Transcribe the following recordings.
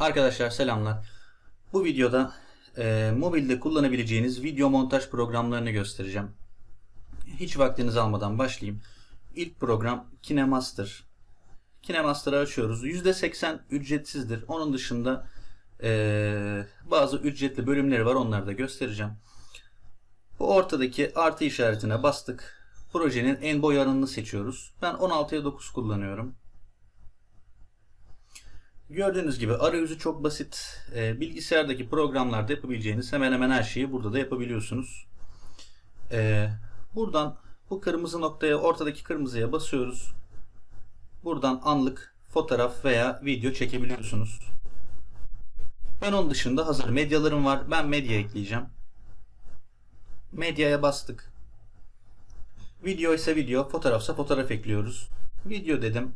Arkadaşlar selamlar. Bu videoda e, mobilde kullanabileceğiniz video montaj programlarını göstereceğim. Hiç vaktinizi almadan başlayayım. İlk program KineMaster. KineMaster'ı açıyoruz. %80 ücretsizdir. Onun dışında e, bazı ücretli bölümleri var. Onları da göstereceğim. Bu ortadaki artı işaretine bastık. Projenin en boy alanını seçiyoruz. Ben 16'ya 9 kullanıyorum. Gördüğünüz gibi arayüzü çok basit. Ee, bilgisayardaki programlarda yapabileceğiniz hemen hemen her şeyi burada da yapabiliyorsunuz. Ee, buradan bu kırmızı noktaya, ortadaki kırmızıya basıyoruz. Buradan anlık fotoğraf veya video çekebiliyorsunuz. Ben onun dışında hazır medyalarım var. Ben medya ekleyeceğim. Medyaya bastık. Video ise video, fotoğrafsa fotoğraf ekliyoruz. Video dedim.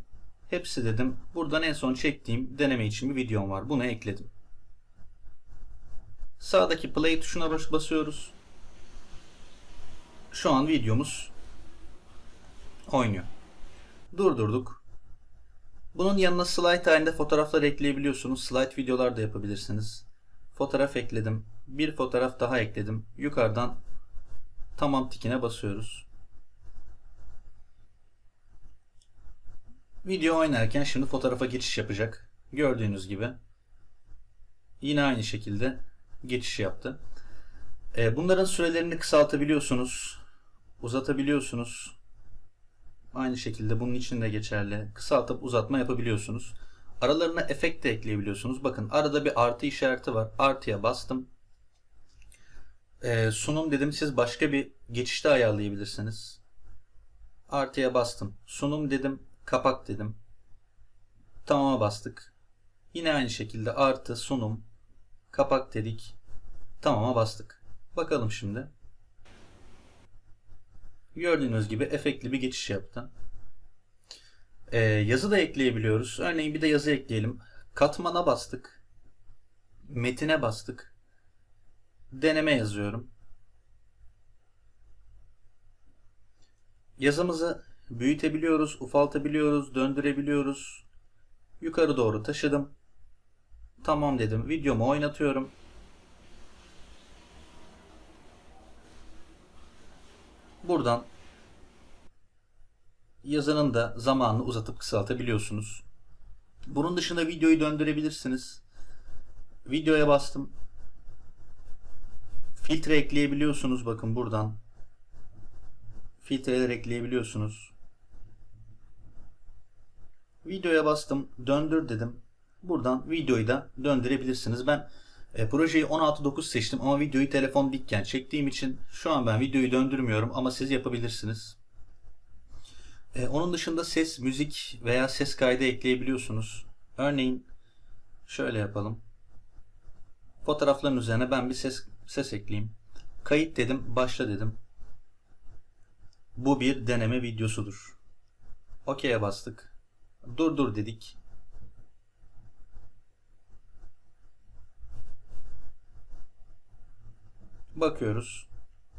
Hepsi dedim. Buradan en son çektiğim deneme için bir videom var. Bunu ekledim. Sağdaki play tuşuna bas- basıyoruz. Şu an videomuz oynuyor. Durdurduk. Bunun yanına slide halinde fotoğraflar ekleyebiliyorsunuz. Slide videolar da yapabilirsiniz. Fotoğraf ekledim. Bir fotoğraf daha ekledim. Yukarıdan tamam tikine basıyoruz. Video oynarken şimdi fotoğrafa geçiş yapacak. Gördüğünüz gibi. Yine aynı şekilde geçiş yaptı. Ee, bunların sürelerini kısaltabiliyorsunuz. Uzatabiliyorsunuz. Aynı şekilde bunun için de geçerli. Kısaltıp uzatma yapabiliyorsunuz. Aralarına efekt de ekleyebiliyorsunuz. Bakın arada bir artı işareti var. Artıya bastım. Ee, sunum dedim siz başka bir geçişte ayarlayabilirsiniz. Artıya bastım. Sunum dedim. Kapak dedim. Tamam'a bastık. Yine aynı şekilde artı sunum. Kapak dedik. Tamam'a bastık. Bakalım şimdi. Gördüğünüz gibi efektli bir geçiş yaptı. Ee, yazı da ekleyebiliyoruz. Örneğin bir de yazı ekleyelim. Katmana bastık. Metine bastık. Deneme yazıyorum. Yazımızı büyütebiliyoruz, ufaltabiliyoruz, döndürebiliyoruz. Yukarı doğru taşıdım. Tamam dedim. Videomu oynatıyorum. Buradan yazının da zamanını uzatıp kısaltabiliyorsunuz. Bunun dışında videoyu döndürebilirsiniz. Videoya bastım. Filtre ekleyebiliyorsunuz bakın buradan filtreler ekleyebiliyorsunuz. Videoya bastım, döndür dedim. Buradan videoyu da döndürebilirsiniz. Ben e, projeyi 16.9 seçtim ama videoyu telefon dikken çektiğim için şu an ben videoyu döndürmüyorum ama siz yapabilirsiniz. E, onun dışında ses, müzik veya ses kaydı ekleyebiliyorsunuz. Örneğin şöyle yapalım. Fotoğrafların üzerine ben bir ses ses ekleyeyim. Kayıt dedim, başla dedim. Bu bir deneme videosudur. OK'ye bastık. Durdur dedik. Bakıyoruz.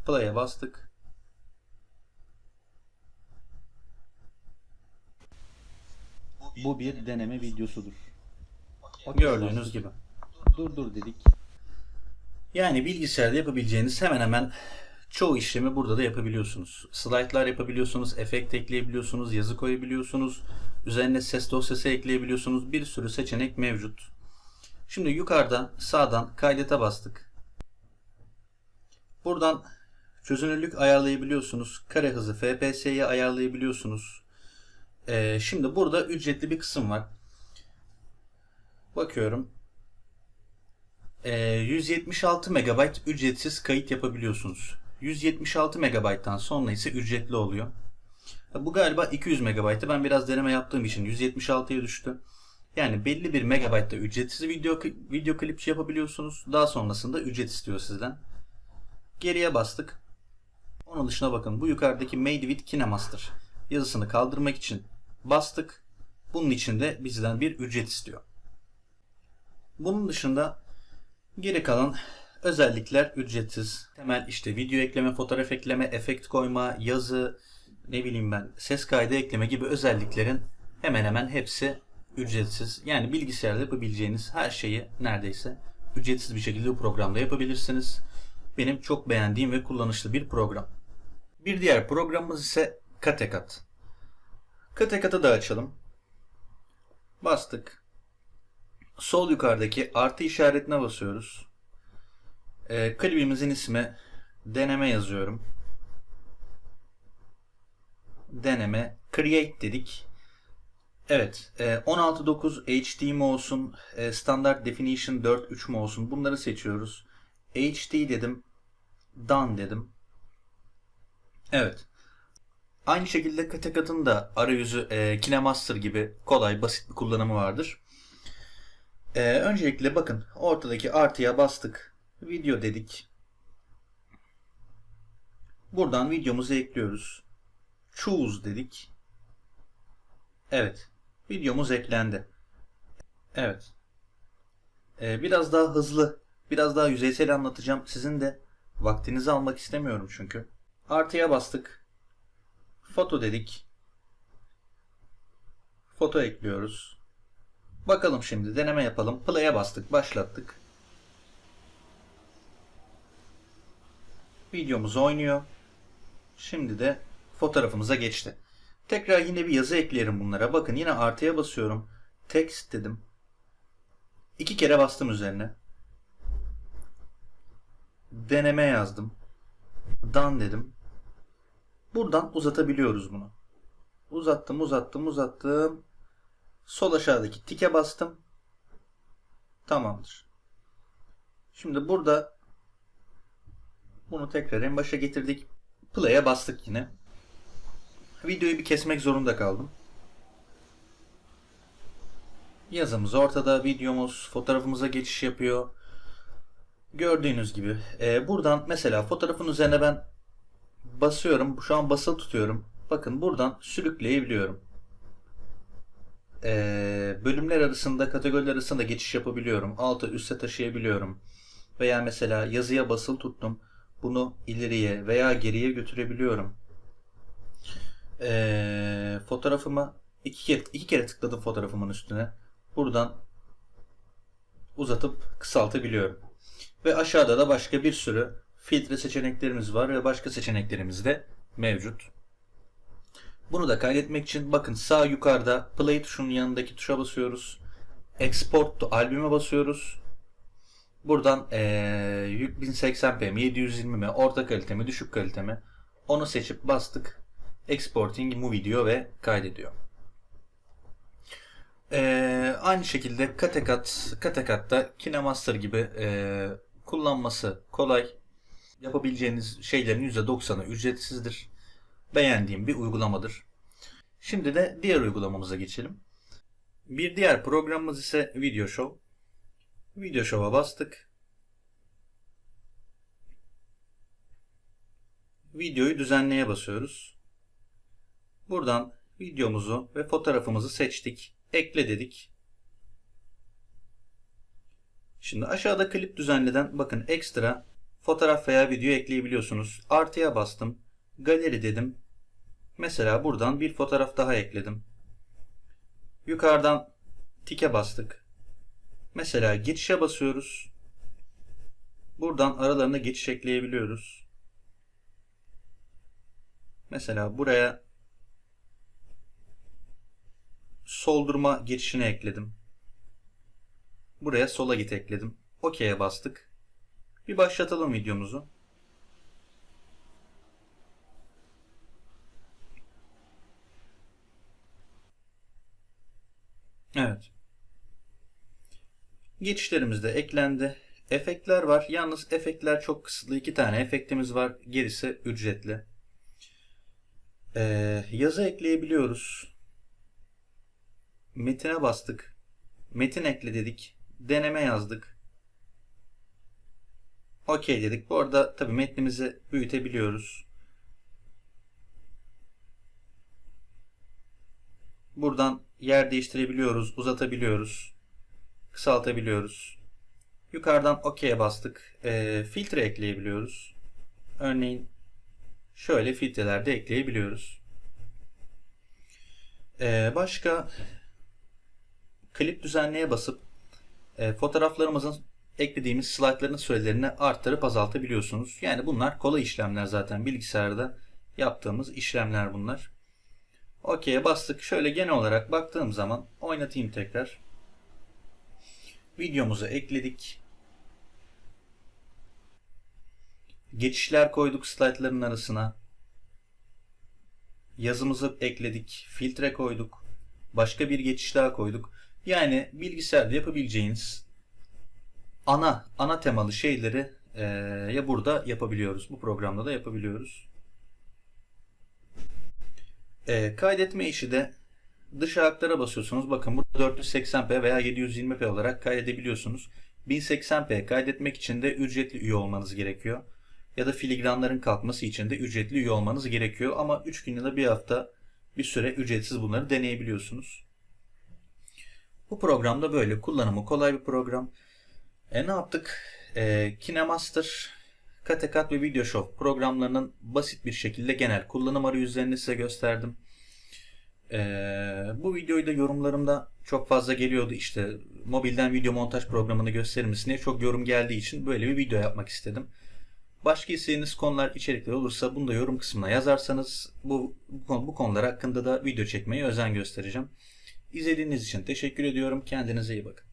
Play'e bastık. Bu bir deneme videosudur. Gördüğünüz gibi. Durdur dedik. Yani bilgisayarda yapabileceğiniz hemen hemen çoğu işlemi burada da yapabiliyorsunuz. Slaytlar yapabiliyorsunuz, efekt ekleyebiliyorsunuz, yazı koyabiliyorsunuz, üzerine ses dosyası ekleyebiliyorsunuz. Bir sürü seçenek mevcut. Şimdi yukarıda sağdan kaydete bastık. Buradan çözünürlük ayarlayabiliyorsunuz. Kare hızı FPS'yi ayarlayabiliyorsunuz. Ee, şimdi burada ücretli bir kısım var. Bakıyorum. Ee, 176 MB ücretsiz kayıt yapabiliyorsunuz. 176 MB'dan sonra ise ücretli oluyor. Bu galiba 200 MB'tı. Ben biraz deneme yaptığım için 176'ya düştü. Yani belli bir megabaytta ücretsiz video video klip yapabiliyorsunuz. Daha sonrasında ücret istiyor sizden. Geriye bastık. Onun dışına bakın. Bu yukarıdaki Made with KineMaster yazısını kaldırmak için bastık. Bunun için de bizden bir ücret istiyor. Bunun dışında geri kalan özellikler ücretsiz. Temel işte video ekleme, fotoğraf ekleme, efekt koyma, yazı, ne bileyim ben ses kaydı ekleme gibi özelliklerin hemen hemen hepsi ücretsiz. Yani bilgisayarda yapabileceğiniz her şeyi neredeyse ücretsiz bir şekilde bu programda yapabilirsiniz. Benim çok beğendiğim ve kullanışlı bir program. Bir diğer programımız ise Katekat. Katekat'ı da açalım. Bastık. Sol yukarıdaki artı işaretine basıyoruz. Ee, klibimizin ismi deneme yazıyorum. Deneme create dedik. Evet, e, 16.9 HD mi olsun, e, standart definition 4.3 mu olsun bunları seçiyoruz. HD dedim, done dedim. Evet. Aynı şekilde Katekat'ın da arayüzü e, KineMaster gibi kolay, basit bir kullanımı vardır. E, öncelikle bakın ortadaki artıya bastık. Video dedik. Buradan videomuzu ekliyoruz. Choose dedik. Evet. Videomuz eklendi. Evet. Ee, biraz daha hızlı, biraz daha yüzeysel anlatacağım. Sizin de vaktinizi almak istemiyorum çünkü. Artıya bastık. Foto dedik. Foto ekliyoruz. Bakalım şimdi deneme yapalım. Play'e bastık, başlattık. Videomuz oynuyor. Şimdi de fotoğrafımıza geçti. Tekrar yine bir yazı ekleyelim bunlara. Bakın yine artıya basıyorum. Text dedim. İki kere bastım üzerine. Deneme yazdım. Done dedim. Buradan uzatabiliyoruz bunu. Uzattım, uzattım, uzattım. Sol aşağıdaki tike bastım. Tamamdır. Şimdi burada bunu tekrar en başa getirdik. Play'e bastık yine. Videoyu bir kesmek zorunda kaldım. Yazımız ortada, videomuz, fotoğrafımıza geçiş yapıyor. Gördüğünüz gibi. Ee, buradan mesela fotoğrafın üzerine ben basıyorum. Şu an basılı tutuyorum. Bakın buradan sürükleyebiliyorum. Ee, bölümler arasında, kategoriler arasında geçiş yapabiliyorum. Alta üste taşıyabiliyorum. Veya mesela yazıya basılı tuttum. Bunu ileriye veya geriye götürebiliyorum. Ee, fotoğrafıma iki kere, iki kere tıkladım fotoğrafımın üstüne. Buradan uzatıp kısaltabiliyorum. Ve aşağıda da başka bir sürü filtre seçeneklerimiz var ve başka seçeneklerimiz de mevcut. Bunu da kaydetmek için bakın sağ yukarıda play tuşunun yanındaki tuşa basıyoruz. Export to albüme basıyoruz. Buradan ee, yük 1080p mi 720 mi orta kalite mi düşük kalite mi onu seçip bastık. Exporting movie diyor ve kaydediyor. Ee, aynı şekilde Katekat, Katekat'ta KineMaster gibi e, kullanması kolay. Yapabileceğiniz şeylerin %90'ı ücretsizdir. Beğendiğim bir uygulamadır. Şimdi de diğer uygulamamıza geçelim. Bir diğer programımız ise Video Show. Video Show'a bastık. Videoyu düzenleye basıyoruz. Buradan videomuzu ve fotoğrafımızı seçtik. Ekle dedik. Şimdi aşağıda klip düzenleden bakın ekstra fotoğraf veya video ekleyebiliyorsunuz. Artıya bastım. Galeri dedim. Mesela buradan bir fotoğraf daha ekledim. Yukarıdan tike bastık. Mesela geçişe basıyoruz. Buradan aralarına geçiş ekleyebiliyoruz. Mesela buraya soldurma geçişini ekledim. Buraya sola git ekledim. OK'ye bastık. Bir başlatalım videomuzu. Evet. Geçişlerimiz de eklendi. Efektler var. Yalnız efektler çok kısıtlı. iki tane efektimiz var. Gerisi ücretli. Ee, yazı ekleyebiliyoruz. Metine bastık. Metin ekle dedik. Deneme yazdık. Okey dedik. Bu arada tabi metnimizi büyütebiliyoruz. Buradan yer değiştirebiliyoruz, uzatabiliyoruz, kısaltabiliyoruz. Yukarıdan OK'ye bastık. E, filtre ekleyebiliyoruz. Örneğin şöyle filtreler de ekleyebiliyoruz. E, başka klip düzenleye basıp e, fotoğraflarımızın eklediğimiz slaytların sürelerini arttırıp azaltabiliyorsunuz. Yani bunlar kolay işlemler zaten bilgisayarda yaptığımız işlemler bunlar. OK'ye bastık. Şöyle genel olarak baktığım zaman oynatayım tekrar. Videomuzu ekledik. Geçişler koyduk slaytların arasına. Yazımızı ekledik. Filtre koyduk. Başka bir geçiş daha koyduk. Yani bilgisayarda yapabileceğiniz ana ana temalı şeyleri eee, ya burada yapabiliyoruz. Bu programda da yapabiliyoruz. Eee, kaydetme işi de dış ayaklara basıyorsunuz. Bakın burada 480p veya 720p olarak kaydedebiliyorsunuz. 1080p kaydetmek için de ücretli üye olmanız gerekiyor. Ya da filigranların kalkması için de ücretli üye olmanız gerekiyor. Ama 3 gün ya da bir hafta bir süre ücretsiz bunları deneyebiliyorsunuz. Bu programda böyle kullanımı kolay bir program. E ne yaptık? E, KineMaster, Katekat ve VideoShop programlarının basit bir şekilde genel kullanım arayüzlerini size gösterdim. E, bu videoyu da yorumlarımda çok fazla geliyordu. İşte mobilden video montaj programını gösterir misin diye çok yorum geldiği için böyle bir video yapmak istedim. Başka istediğiniz konular, içerikler olursa bunu da yorum kısmına yazarsanız bu, bu konular hakkında da video çekmeye özen göstereceğim. İzlediğiniz için teşekkür ediyorum. Kendinize iyi bakın.